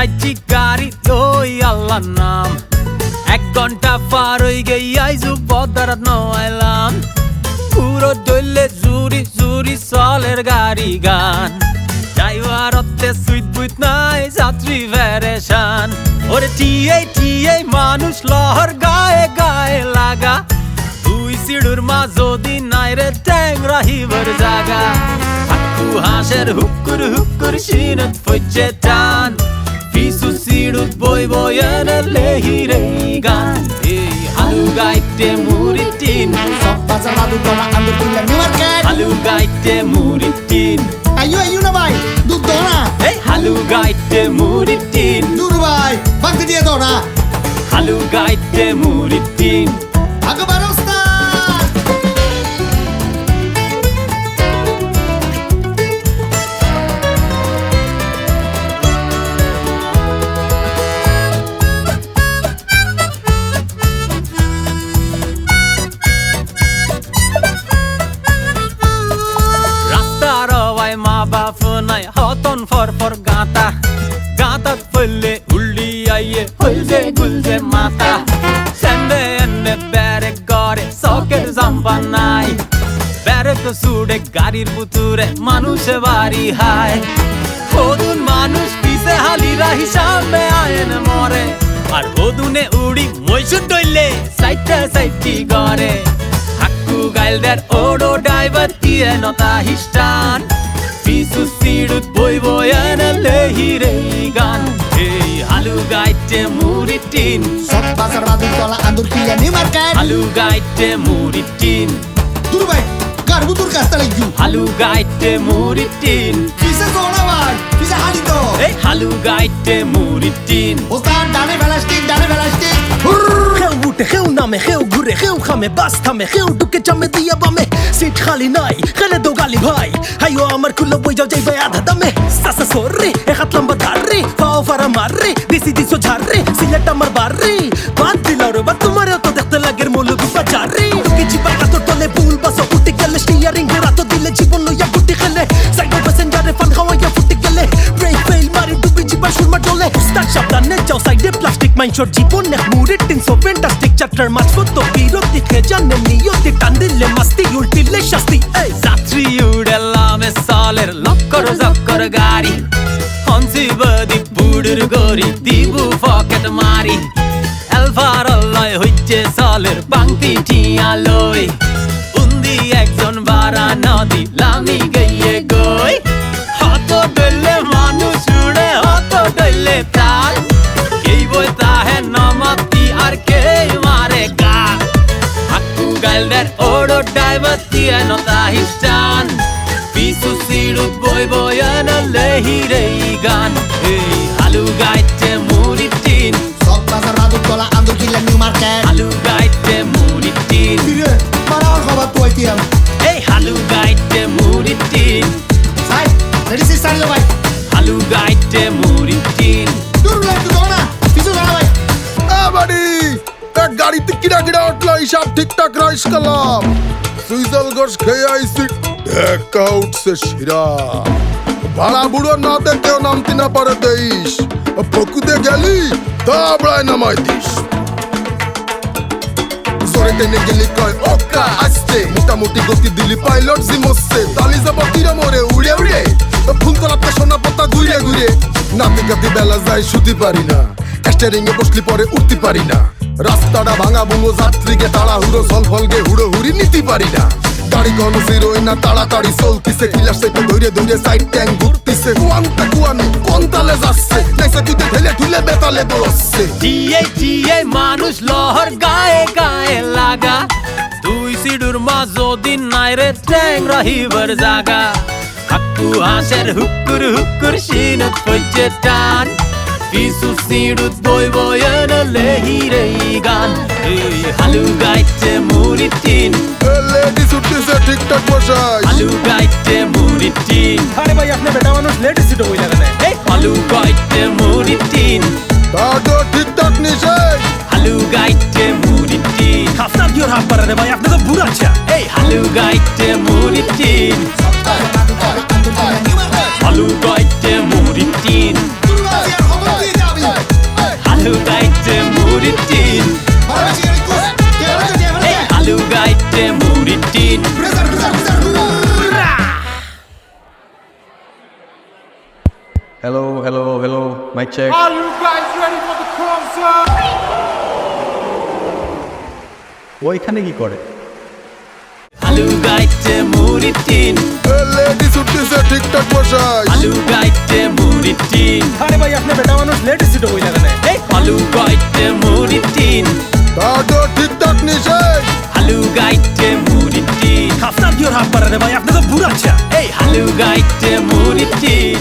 সাইচি গাড়ি ওই আল্লাহর নাম। এক ঘণ্টা পার হয়ে গেই আইজু বদারাত নয়লাম। পুরো দইলে জুরি জুরি চলের গাড়ি গান। ড্রাইভারতে সুইট বুইট নাই, যাত্রী ভেরেশান ওরে টিয়ে টিয়ে মানুষ লহর গায়ে গায়ে লাগা। দুই সিঁড়ুর মা যদি নাই রে ট্যাং রাহিবার জাগা। হাঁসের হুক্কুর হুক্কুর সিনত ফইছে টান। রে গান এই হালু গাইতে মুড়ি টিন Pasar madu tola ambil tulen New Market হালু গাইতে মুড়ি টিন Ayo ayo na bay Dud dona এই হালু গাইতে মুড়ি টিন Duru bay Bakti dia dona হালু গাইতে মুড়ি টিন গাঁতাত ফেললে উল্লি আইয়ে হইলে গুলজে মাথা সেন্ডে এন্ডে বেরে গড়ে সকের জাম্পা নাই বেরে তো সুড়ে গাড়ির পুতুরে মানুষে বাড়ি হায় হদুন মানুষ পিছে হালিরা হিসাবে আয়েন মরে আর হদুনে উড়ি মৈশুর দইলে সাইটে সাইটি গড়ে হাক্কু গাইলদের ওডো ড্রাইভার দিয়ে নতা হিস্টান পিছু সিড়ুত বই বয়ান লেহি রে গান এই হালু গাইতে মুড়ি টিন Sok pasar madu tola ambil tulen New Market হালু গাইতে মুড়ি টিন Duru bay Gar butur kasta lagi হালু গাইতে মুড়ি টিন Bisa dona bay Bisa hali to এই হালু গাইতে মুড়ি টিন Ustaz dane belastik dane belastik খেউ উঠে খেউ নামে খেউ ঘুরে খেউ খামে বাস থামে খেউ ঢুকে চামে দিয়া বামে সিট খালি নাই খেলে দো গালি ভাই হাইও আমার কুলো বই যাও যাইবে আধা দামে সাসা সররে এক হাত লম্বা ধারে পাও ফারা মাররে দিছি দিছো ঝাড়রে সিলেট আমার বাড়রে বাদ দিলার বা তোমারও তো দেখতে লাগের মৌলবি বাজারে ঢুকে চিপা কাতো তলে ভুল বাসো উঠে গেলে স্টিয়ারিং ঘেরা তো দিলে জীবন লইয়া গুটি খেলে সাইডো প্যাসেঞ্জারে ফান খাওয়াইয়া ফুটে গেলে ব্রেক ফেল মারি ডুবি চিপা সুরমা ডলে উস্তাদ সাবধানে যাও সাইডে প্লাস্টিক মাইনশোর জীবন এক চ্যাপ্টার মাছ তো বিরতি খেজানে নিয়তি টান দিলে মাস্তি, উল্টিলে শাস্তি। যাত্রী উড়ালামে সালের লক্কর জক্কর গাড়ি। হনসি বদি বুড়ুর গরি দিবু ফকেট মারি। এলফার লয় হইছে সালের বাংতি টিয়া ওড়ো ড্রাইভার দিয়ে নতা হিস্টান পিছু সিড়ুত বই হিসাব ঠিকঠাক রাইস কালাম খেয়ে আইসি উঠছে শিরা। ভাড়া বুড়ো না দেখেও না পারে দেইস গেলি তাবড়ায় নামাই দিস। টেনে গেলি কয় মোটামুটি গতি দিলি পাইলট জি তালি যাব মোরে, উড়ে উড়ে। ফুল করাতে সোনা পাতা ঘুরে ঘুরে। নাতি গাতি বেলা যায়, শুতে পারি না। স্টারিং এ বসলি পরে উঠতে পারি না। রাস্তাটা ভাঙা বুঙো যাত্রীকে তাড়া হুড়ো জল ফলকে হুড়ো হুড়ি নিতে পারি না। গাড়ি কোন জিরোই না তাড়াতাড়ি চলতিছে। কিলার সাইতে ধরে ধরে সাইড ট্যাঙ্ক ঘুরতিছে। কুয়ানটা কুয়ানি, কোন তালে যাচ্ছে? নাইসা তুই ঠেলে ঠুলে বেতালে দোলচ্ছে টিয়ে টিয়ে মানুষ লহর গায়ে গায়ে লাগা। দুই সিডুর মা যদি নাই রে ট্যাং রহিবার জাগা। হাক্কু হাঁসের হুক্কুর হুক্কুর সিনত ফইছে টান। সিডুত বই বয়ন লেহি রে গান এই হালু গাইতে মুড়ি টিন লেডিস উঠতেছে ঠিকঠাক বসাই হালু গাইতে মুড়ি টিন আরে ভাই আপনি বেটা মানুষ লেডিস সিটও বই লাগানে এই হালু Hello, hello, hello. My check. Are you guys ready for the concert? ওইখানে কি করে? আলু গাইতে মুড়ি টিন। লেডিস উঠতেছে ঠিকঠাক বসাই আলু গাইতে মুড়ি টিন। আরে ভাই আপনি বেটা মানুষ লেডিস উঠে বই লাগানে এই। আলু গাইতে মুড়ি টিন। দাদো ঠিকঠাক নিছে আলু গাইতে মুড়ি টিন। আপনার কি হাফ পারে ভাই? আপনি তো বুড়া আচ্ছা এই আলু গাইতে মুড়ি টিন।